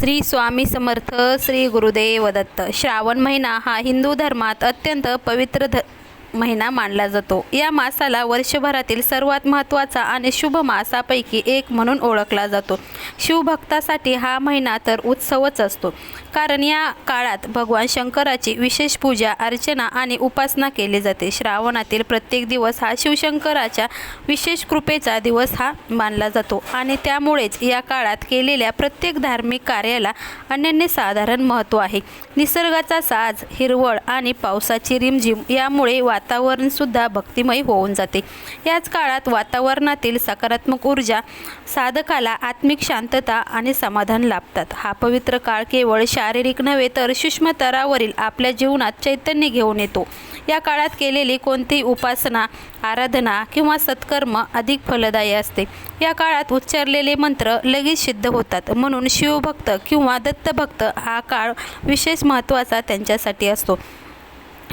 श्री स्वामी समर्थ श्री गुरुदेव दत्त. श्रावण महिना हा हिंदू धर्मात अत्यंत पवित्र ध महिना मानला जातो. या मासाला वर्षभरातील सर्वात महत्त्वाचा आणि शुभ मासापैकी एक म्हणून ओळखला जातो. शिवभक्तासाठी हा महिना तर उत्सवच असतो. कारण या काळात भगवान शंकराची विशेष पूजा अर्चना आणि उपासना केली जाते. श्रावणातील प्रत्येक दिवस हा शिवशंकराच्या विशेष कृपेचा दिवस हा मानला जातो. आणि त्यामुळेच या काळात केलेल्या प्रत्येक धार्मिक कार्याला अनन्यसाधारण महत्त्व आहे. निसर्गाचा साज हिरवळ आणि पावसाची रिमझिम यामुळे वा वातावरणसुद्धा भक्तिमय होऊन जाते. याच काळात वातावरणातील सकारात्मक ऊर्जा साधकाला आत्मिक शांतता आणि समाधान लाभतात. हा पवित्र काळ केवळ शारीरिक नव्हे तर सूक्ष्म तरावरील आपल्या जीवनात चैतन्य घेऊन येतो. या काळात केलेली कोणतीही उपासना आराधना किंवा सत्कर्म अधिक फलदायी असते. या काळात उच्चारलेले मंत्र लगेच सिद्ध होतात. म्हणून शिवभक्त किंवा दत्तभक्त हा काळ विशेष महत्त्वाचा त्यांच्यासाठी असतो.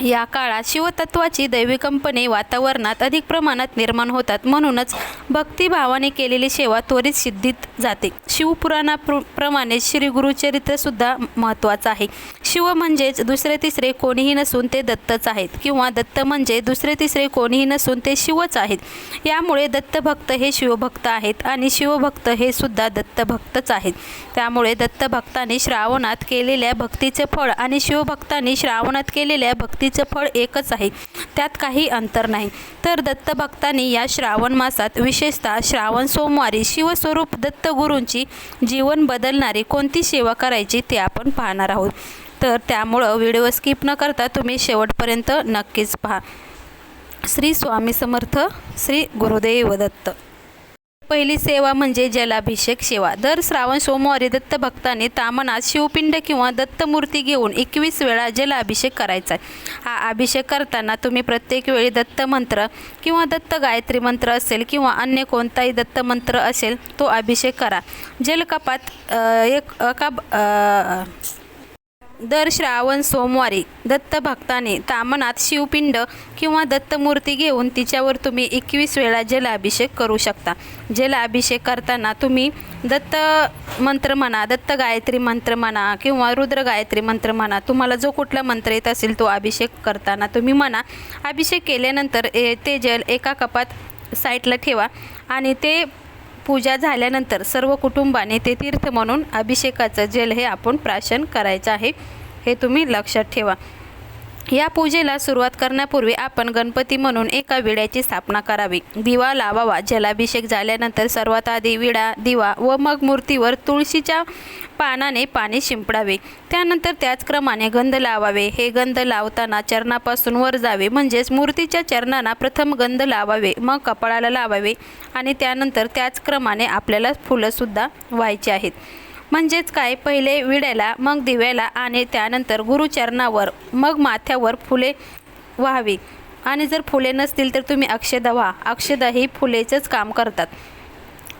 या काळात शिवतत्वाची दैविकंपणे वातावरणात अधिक प्रमाणात निर्माण होतात म्हणूनच भक्तिभावाने केलेली सेवा त्वरित सिद्धीत जाते. शिवपुराणाप्रमाणे श्री गुरुचरित्रसुद्धा महत्त्वाचं आहे. शिव म्हणजेच दुसरे तिसरे कोणीही नसून ते दत्तच आहेत किंवा दत्त म्हणजे दुसरे तिसरे कोणीही नसून ते शिवच आहेत. यामुळे दत्तभक्त हे शिवभक्त आहेत आणि शिवभक्त हे सुद्धा दत्तभक्तच आहेत. त्यामुळे दत्तभक्तांनी श्रावणात केलेल्या भक्तीचे फळ आणि शिवभक्तांनी श्रावणात केलेल्या भक्ती भक्तीचं फळ एकच आहे. त्यात काही अंतर नाही. तर दत्तभक्तांनी या श्रावण मासात विशेषतः श्रावण सोमवारी शिवस्वरूप दत्तगुरूंची जीवन बदलणारी कोणती सेवा करायची ते आपण पाहणार आहोत. तर त्यामुळं व्हिडिओ स्किप न करता तुम्ही शेवटपर्यंत नक्कीच पहा. श्री स्वामी समर्थ श्री गुरुदेव दत्त. पहिली सेवा म्हणजे जलाभिषेक सेवा. दर श्रावण सोमवारी दत्त भक्तांनी तामनात शिवपिंड किंवा दत्तमूर्ती घेऊन एकवीस वेळा जलाभिषेक करायचा आहे. हा अभिषेक करताना तुम्ही प्रत्येक वेळी दत्त मंत्र किंवा दत्त गायत्री मंत्र असेल किंवा अन्य कोणताही दत्त मंत्र असेल तो अभिषेक करा. जलकपात एक एका दर श्रावण सोमवारी दत्त भक्ताने तामनात शिवपिंड किंवा दत्तमूर्ती घेऊन तिच्यावर तुम्ही एकवीस वेळा जलाभिषेक करू शकता. जलाभिषेक करताना तुम्ही दत्त मंत्र म्हणा दत्त गायत्री मंत्र म्हणा किंवा रुद्र गायत्री मंत्र म्हणा तुम्हाला जो कुठला मंत्र येत असेल तो अभिषेक करताना तुम्ही म्हणा अभिषेक केल्यानंतर ए- ते जल एका कपात साईडला ठेवा आणि ते पूजा झाल्यानंतर सर्व कुटुंबाने ते तीर्थ म्हणून अभिषेकाचं जल हे आपण प्राशन करायचं आहे. हे तुम्ही लक्षात ठेवा. या पूजेला सुरुवात करण्यापूर्वी आपण गणपती म्हणून एका विड्याची स्थापना करावी. दिवा लावावा जलाभिषेक झाल्यानंतर सर्वात आधी विडा दिवा व मग मूर्तीवर तुळशीच्या पानाने पाणी शिंपडावे. त्यानंतर त्याच क्रमाने गंध लावावे. हे गंध लावताना चरणापासून वर जावे. म्हणजेच मूर्तीच्या चरणांना प्रथम गंध लावावे मग कपाळाला लावावे आणि त्यानंतर त्याच क्रमाने आपल्याला फुलंसुद्धा व्हायची आहेत. म्हणजेच काय? पहिले विड्याला मग दिव्याला आणि त्यानंतर गुरुचरणावर मग माथ्यावर फुले व्हावी. आणि जर फुले नसतील तर तुम्ही अक्षदा व्हा. अक्षदा ही फुलेचंच काम करतात.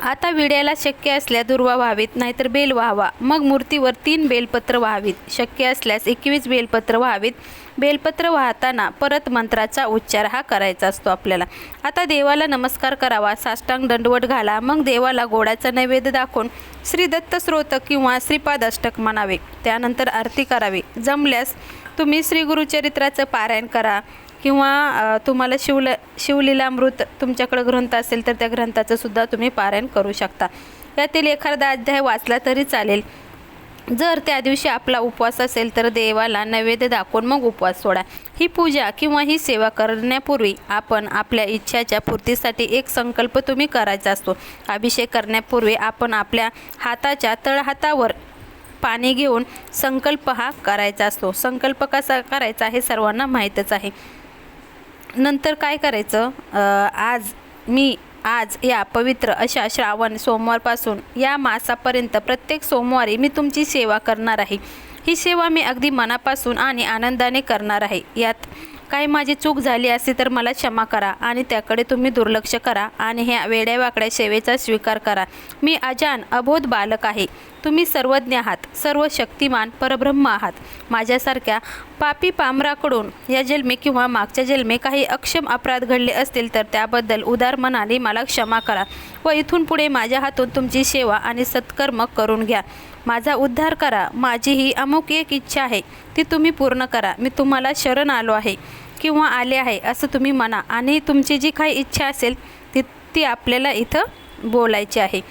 आता विड्याला शक्य असल्यास दुर्वा व्हावीत नाहीतर बेल व्हावा. मग मूर्तीवर तीन बेलपत्र व्हावीत. शक्य असल्यास एकवीस बेलपत्र व्हावीत. बेलपत्र वाहताना परत मंत्राचा उच्चार हा करायचा असतो आपल्याला. आता देवाला नमस्कार करावा साष्टांग दंडवट घाला मग देवाला गोडाचा नैवेद्य दाखवून श्री दत्त स्रोत किंवा श्रीपाद अष्टक म्हणावे. त्यानंतर आरती करावी. जमल्यास तुम्ही श्री गुरुचरित्राचं पारायण करा किंवा तुम्हाला शिवल शिवलीलामृत तुमच्याकडे ग्रंथ असेल तर त्या ग्रंथाचं सुद्धा तुम्ही पारायण करू शकता. यातील एखादा अध्याय वाचला तरी चालेल. जर त्या दिवशी आपला उपवास असेल तर देवाला नैवेद्य दाखवून मग उपवास सोडा. ही पूजा किंवा ही सेवा करण्यापूर्वी आपण आपल्या इच्छाच्या पूर्तीसाठी एक संकल्प तुम्ही करायचा असतो. अभिषेक करण्यापूर्वी आपण आपल्या हाताच्या तळहातावर पाणी घेऊन संकल्प हा करायचा असतो. संकल्प कसा करायचा हे सर्वांना माहीतच आहे. नंतर काय करायचं? आज मी आज या पवित्र अशा श्रावण सोमवारपासून या मासापर्यंत प्रत्येक सोमवारी मी तुमची सेवा करणार आहे. ही सेवा मी अगदी मनापासून आणि आनंदाने करणार आहे. यात काही माझी चूक झाली असती तर मला क्षमा करा आणि त्याकडे तुम्ही दुर्लक्ष करा आणि ह्या वेड्यावाकड्या सेवेचा स्वीकार करा. मी अजान अबोध बालक आहे. तुम्ही सर्वज्ञ आहात सर्व शक्तिमान परब्रह्म आहात. माझ्यासारख्या पापी पामराकडून या जन्मे किंवा मागच्या जन्मे काही अक्षम अपराध घडले असतील तर त्याबद्दल उदार मनाने मला क्षमा करा व इथून पुढे माझ्या हातून तुमची सेवा आणि सत्कर्म करून घ्या. माझा उद्धार करा. माझी ही अमुक एक इच्छा आहे. ती तुम्ही पूर्ण करा. मी तुम्हाला शरण आलो आहे किंवा आले आहे असं तुम्ही म्हणा. आणि तुमची जी काही इच्छा असेल ती ती आपल्याला इथं बोलायची आहे.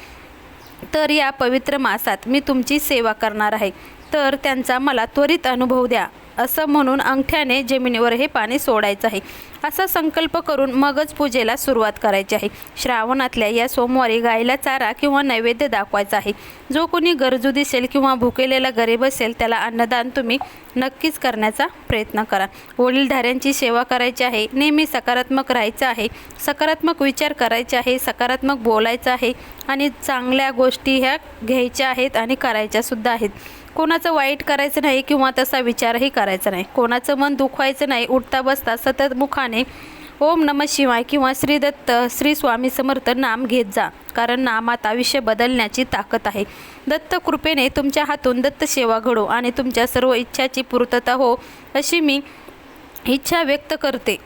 तर या पवित्र मासात मी तुमची सेवा करणार आहे. तर त्यांचा मला त्वरित अनुभव द्या. असं म्हणून अंगठ्याने जमिनीवर हे पाणी सोडायचं आहे. असा संकल्प करून मगच पूजेला सुरुवात करायची आहे. श्रावणातल्या या सोमवारी गायीला चारा किंवा नैवेद्य दाखवायचा आहे. जो कोणी गरजू दिसेल किंवा भुकेलेला गरीब असेल त्याला अन्नदान तुम्ही नक्कीच करण्याचा प्रयत्न करा. वडीलधाऱ्यांची सेवा करायची आहे. नेहमी सकारात्मक राहायचं आहे. सकारात्मक विचार करायचे आहे. सकारात्मक बोलायचं आहे. आणि चांगल्या गोष्टी ह्या घ्यायच्या आहेत आणि करायच्या सुद्धा आहेत. कोणाचं वाईट करायचं नाही किंवा तसा विचारही करा. करायचं नाही. कोणाचं मन दुखवायचं नाही उठता बसता सतत मुखाने ओम नम शिवाय किंवा श्री दत्त श्री स्वामी समर्थ नाम घेत जा. कारण नामात आयुष्य बदलण्याची ताकद आहे. दत्त कृपेने तुमच्या हातून दत्त सेवा घडो आणि तुमच्या सर्व इच्छाची पूर्तता हो अशी मी इच्छा व्यक्त करते.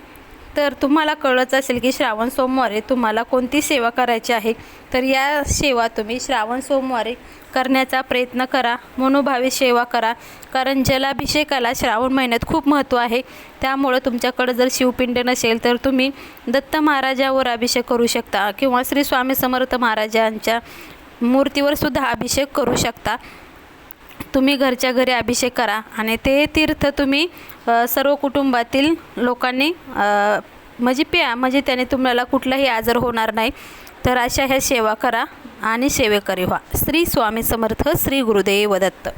तर तुम्हाला कळत असेल की श्रावण सोमवारी तुम्हाला कोणती सेवा करायची आहे. तर या सेवा तुम्ही श्रावण सोमवारी करण्याचा प्रयत्न करा. मनोभावी सेवा करा. कारण जलाभिषेकाला श्रावण महिन्यात खूप महत्त्व आहे. त्यामुळं तुमच्याकडं जर शिवपिंड नसेल तर तुम्ही दत्त महाराजावर अभिषेक करू शकता किंवा श्री स्वामी समर्थ महाराजांच्या मूर्तीवर सुद्धा अभिषेक करू शकता. तुम्ही घरच्या घरी अभिषेक करा आणि ते तीर्थ तुम्ही सर्व कुटुंबातील लोकांनी म्हणजे प्या म्हणजे त्याने तुम्हाला कुठलाही आजार होणार नाही. तर अशा ह्या सेवा करा आणि सेवेकरी व्हा. श्री स्वामी समर्थ श्री गुरुदेव दत्त.